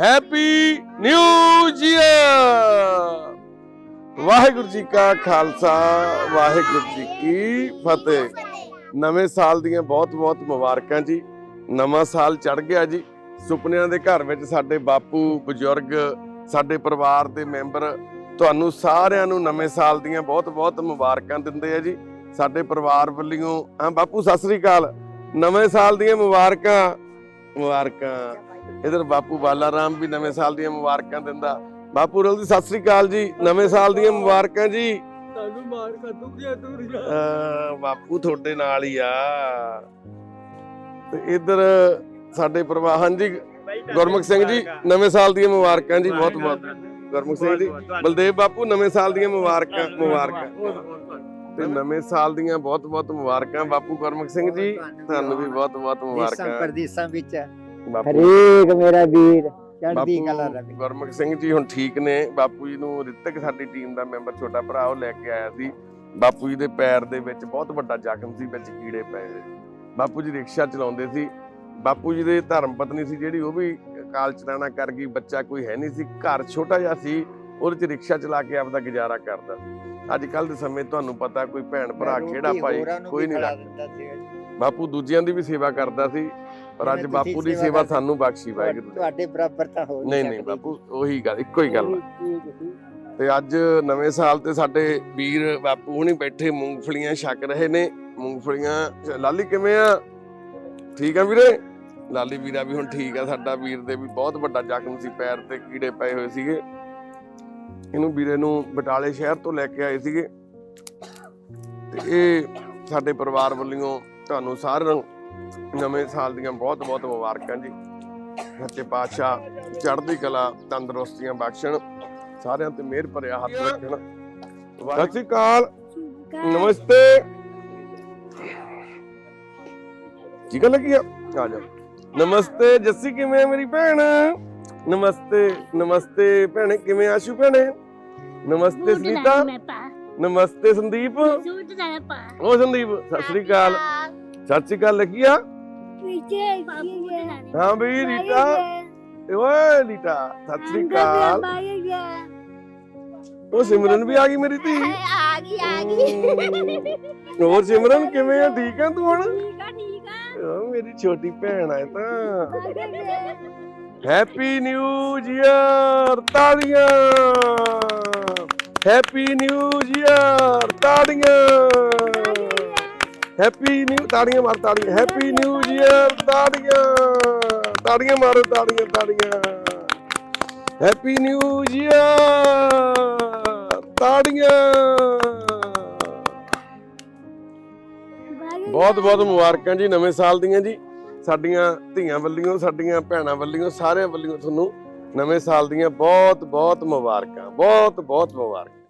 Happy new year Waheguru ji ਕਾ ਖਾਲਸਾ, ਵਾਹਿਗੁਰੂ ਜੀ ਕੀ ਫਤਿਹ। ਨਵੇਂ ਸਾਲ ਦੀਆਂ ਬਹੁਤ-ਬਹੁਤ ਮੁਬਾਰਕਾਂ ਜੀ। ਨਵਾਂ ਸਾਲ ਚੜ ਗਿਆ ਜੀ। ਸੁਪਨਿਆਂ ਦੇ ਘਰ ਵਿੱਚ ਸਾਡੇ ਬਾਪੂ, ਬਜ਼ੁਰਗ, ਸਾਡੇ ਪਰਿਵਾਰ ਦੇ ਮੈਂਬਰ ਤੁਹਾਨੂੰ ਸਾਰਿਆਂ ਨੂੰ ਨਵੇਂ ਸਾਲ ਦੀਆਂ ਬਹੁਤ-ਬਹੁਤ ਮੁਬਾਰਕਾਂ ਦਿੰਦੇ ਆ ਜੀ। ਸਾਡੇ ਪਰਿਵਾਰ ਵੱਲੋਂ, ਹਾਂ ਬਾਪੂ, ਸਤਿ ਸ੍ਰੀ ਅਕਾਲ। ਨਵੇਂ ਸਾਲ ਦੀਆਂ ਮੁਬਾਰਕਾਂ ਮੁਬਾਰਕਾਂ। ਇਧਰ ਬਾਪੂ ਬਾਲਾ ਰਾਮ ਵੀ ਨਵੇਂ ਸਾਲ ਦੀਆਂ ਮੁਬਾਰਕਾਂ ਦਿੰਦਾ। ਬਾਪੂ ਰੋਲ ਦੀ ਸਤਿ ਸ੍ਰੀ ਅਕਾਲ ਜੀ ਨਵੇਂ ਸਾਲ ਦੀਆਂ ਮੁਬਾਰਕਾਂ ਜੀ। ਤੁਹਾਨੂੰ ਮਾਰ ਦੂਰ ਜਾ ਅਹ ਬਾਪੂ ਤੁਹਾਡੇ ਨਾਲ ਹੀ ਆ। ਤੇ ਇਧਰ ਸਾਡੇ ਪਰਿਵਾਰ ਹਾਂਜੀ ਗੁਰਮੁਖ ਸਿੰਘ ਜੀ ਨਵੇਂ ਸਾਲ ਦੀਆਂ ਮੁਬਾਰਕਾਂ ਜੀ ਬਹੁਤ ਬਹੁਤ। ਗੁਰਮੁਖ ਸਿੰਘ ਜੀ ਬਲਦੇਵ ਬਾਪੂ ਨਵੇਂ ਸਾਲ ਦੀਆਂ ਮੁਬਾਰਕਾਂ ਮੁਬਾਰਕਾਂ। ਤੇ ਨਵੇਂ ਸਾਲ ਦੀਆਂ ਬਹੁਤ ਬਹੁਤ ਮੁਬਾਰਕਾਂ। ਬਾਪੂ ਗੁਰਮੁਖ ਸਿੰਘ ਜੀ ਤੁਹਾਨੂੰ ਵੀ ਬਹੁਤ ਬਹੁਤ ਦੇਸਾਂ ਮੁਬਾਰਕਾਂ ਪ੍ਰਦੇਸਾਂ ਵਿੱਚ ਬਾਪੂ ਹਰੇਕ ਮੇਰਾ ਵੀਰ ਚੜ੍ਹਦੀ ਕਲਾ ਬਾਪੂ ਰਵੇ ਗੁਰਮੁਖ ਸਿੰਘ ਜੀ ਹੁਣ ਠੀਕ ਨੇ। ਬਾਪੂ ਜੀ ਨੂੰ ਰਿਤਕ ਸਾਡੀ ਟੀਮ ਦਾ ਮੈਂਬਰ ਛੋਟਾ ਭਰਾ ਉਹ ਲੈ ਕੇ ਆਇਆ ਸੀ। ਬਾਪੂ ਜੀ ਦੇ ਪੈਰ ਦੇ ਵਿੱਚ ਬਹੁਤ ਵੱਡਾ ਜ਼ਖਮ ਸੀ ਵਿੱਚ ਕੀੜੇ ਪਏ ਹੋਏ ਸੀ ਬਾਪੂ ਜੀ ਰਿਕਸ਼ਾ ਚਲਾਉਂਦੇ ਸੀ। ਬਾਪੂ ਜੀ ਦੇ ਧਰਮ ਪਤਨੀ ਸੀ ਜਿਹੜੀ ਉਹ ਵੀ ਕਾਲ ਚਲਾਣਾ ਕਰ ਗਈ ਬੱਚਾ ਕੋਈ ਹੈ ਨਹੀਂ ਸੀ। ਘਰ ਛੋਟਾ ਜਿਹਾ ਸੀ ਉਹਦੇ ਚ ਰਿਕਸ਼ਾ ਚਲਾ ਕੇ ਆਪਦਾ ਗੁਜ਼ਾਰਾ ਕਰਦਾ ਸੀ। ਅੱਜ ਕੱਲ ਦੇ ਸਮੇਂ ਤੁਹਾਨੂੰ ਪਤਾ ਕੋਈ ਭੈਣ ਭਰਾ ਖੇੜਾ ਪਾਈ ਕੋਈ ਨਹੀਂ ਰੱਖਦਾ। ਬਾਪੂ ਦੂਜਿਆਂ ਦੀ ਵੀ ਸੇਵਾ ਕਰਦਾ ਸੀ ਪਰ ਅੱਜ ਬਾਪੂ ਦੀ ਸੇਵਾ ਸਾਨੂੰ ਬਖਸ਼ੀ ਵਾਹਿਗੁਰੂ ਤੁਹਾਡੇ ਬਰਾਬਰ ਤਾਂ ਹੋ ਨਹੀਂ ਨਹੀਂ ਬਾਪੂ ਉਹੀ ਗੱਲ ਇੱਕੋ ਹੀ ਗੱਲ। ਤੇ ਅੱਜ ਨਵੇਂ ਸਾਲ ਤੇ ਸਾਡੇ ਵੀਰ ਬਾਪੂ ਹੁਣੀ ਬੈਠੇ ਮੂੰਗਫਲੀਆਂ ਛਕ ਰਹੇ ਨੇ। ਮੂੰਗਫਲੀਆਂ ਲਾਲੀ ਕਿਵੇਂ ਆ? ਠੀਕ ਆ ਵੀਰੇ? ਲਾਲੀ ਵੀਰਾ ਵੀ ਹੁਣ ਠੀਕ ਆ ਸਾਡਾ ਵੀਰ ਦੇ ਵੀ ਬਹੁਤ ਵੱਡਾ ਜ਼ਖਮ ਸੀ ਪੈਰ ਤੇ ਕੀੜੇ ਪਏ ਹੋਏ ਸੀਗੇ। ਇਹਨੂੰ ਵੀਰੇ ਨੂੰ ਬਟਾਲੇ ਸ਼ਹਿਰ ਤੋਂ ਲੈ ਕੇ ਆਏ ਸੀਗੇ। ਤੇ ਇਹ ਸਾਡੇ ਪਰਿਵਾਰ ਵੱਲੋਂ ਤੁਹਾਨੂੰ ਸਾਰਿਆਂ ਨੂੰ ਨਵੇਂ ਸਾਲ ਦੀਆਂ ਬਹੁਤ ਬਹੁਤ ਮੁਬਾਰਕਾਂ ਜੀ। ਸੱਚੇ ਪਾਤਸ਼ਾਹ ਚੜ੍ਹਦੀ ਕਲਾ ਤੰਦਰੁਸਤੀਆਂ ਬਖਸ਼ਣ ਸਾਰਿਆਂ ਤੇ ਮਿਹਰ ਭਰਿਆ ਹੱਥ ਰੱਖਣ। ਸਤਿ ਸ਼੍ਰੀ ਅਕਾਲ। ਨਮਸਤੇ। ਕੀ ਗੱਲ ਲੱਗੀ ਆ? ਆ ਜਾ ਨਮਸਤੇ ਜੱਸੀ ਕਿਵੇਂ ਆ ਮੇਰੀ ਭੈਣ? ਨਮਸਤੇ ਨਮਸਤੇ ਭੈਣੇ ਕਿਵੇਂ ਆਸ਼ੂ ਭੈਣੇ? ਨਮਸਤੇ ਸੁਨੀਤਾ। ਨਮਸਤੇ ਸੰਦੀਪ। ਉਹ ਸੰਦੀਪ ਸਤਿ ਸ਼੍ਰੀ ਅਕਾਲ। ਸਤਿ ਸ਼੍ਰੀ ਅਕਾਲ ਲੱਗੀ ਆ। ਹਾਂ ਬਈ ਰੀਤਾ ਓਏ ਰੀਤਾ ਸਤਿ ਸ਼੍ਰੀ ਅਕਾਲ। ਉਹ ਸਿਮਰਨ ਵੀ ਆ ਗਈ ਮੇਰੀ ਧੀ। ਆ ਗਈ ਆ ਗਈ। ਹੋਰ ਸਿਮਰਨ ਕਿਵੇਂ ਆ? ਠੀਕ ਆ ਤੂੰ ਹੁਣ? ਠੀਕ ਆ ਠੀਕ ਆ। ਉਹ ਮੇਰੀ ਛੋਟੀ ਭੈਣ ਆ ਇਹ ਤਾਂ। ਹੈਪੀ ਨਿਊ ਈਅਰ ਤਾੜੀਆਂ। ਹੈਪੀ ਨਿਊ ਈਅਰ ਤਾੜੀਆਂ। ਹੈਪੀ ਨਿਊ ਤਾੜੀਆਂ ਮਾਰ, ਤਾੜੀਆਂ। ਹੈਪੀ ਨਿਊ ਈਅਰ ਤਾੜੀਆਂ। ਤਾੜੀਆਂ ਮਾਰੋ, ਤਾੜੀਆਂ ਤਾੜੀਆਂ। ਹੈਪੀ ਨਿਊ ਈਅਰ ਤਾੜੀਆਂ। ਬਹੁਤ ਬਹੁਤ ਮੁਬਾਰਕਾਂ ਜੀ, ਨਵੇਂ ਸਾਲ ਦੀਆਂ ਜੀ। ਸਾਡੀਆਂ ਧੀਆਂ ਵੱਲੋਂ, ਸਾਡੀਆਂ ਭੈਣਾਂ ਵੱਲੋਂ, ਸਾਰਿਆਂ ਵੱਲੋਂ ਤੁਹਾਨੂੰ ਨਵੇਂ ਸਾਲ ਦੀਆਂ ਬਹੁਤ ਬਹੁਤ ਮੁਬਾਰਕਾਂ ਬਹੁਤ ਬਹੁਤ ਮੁਬਾਰਕਾਂ।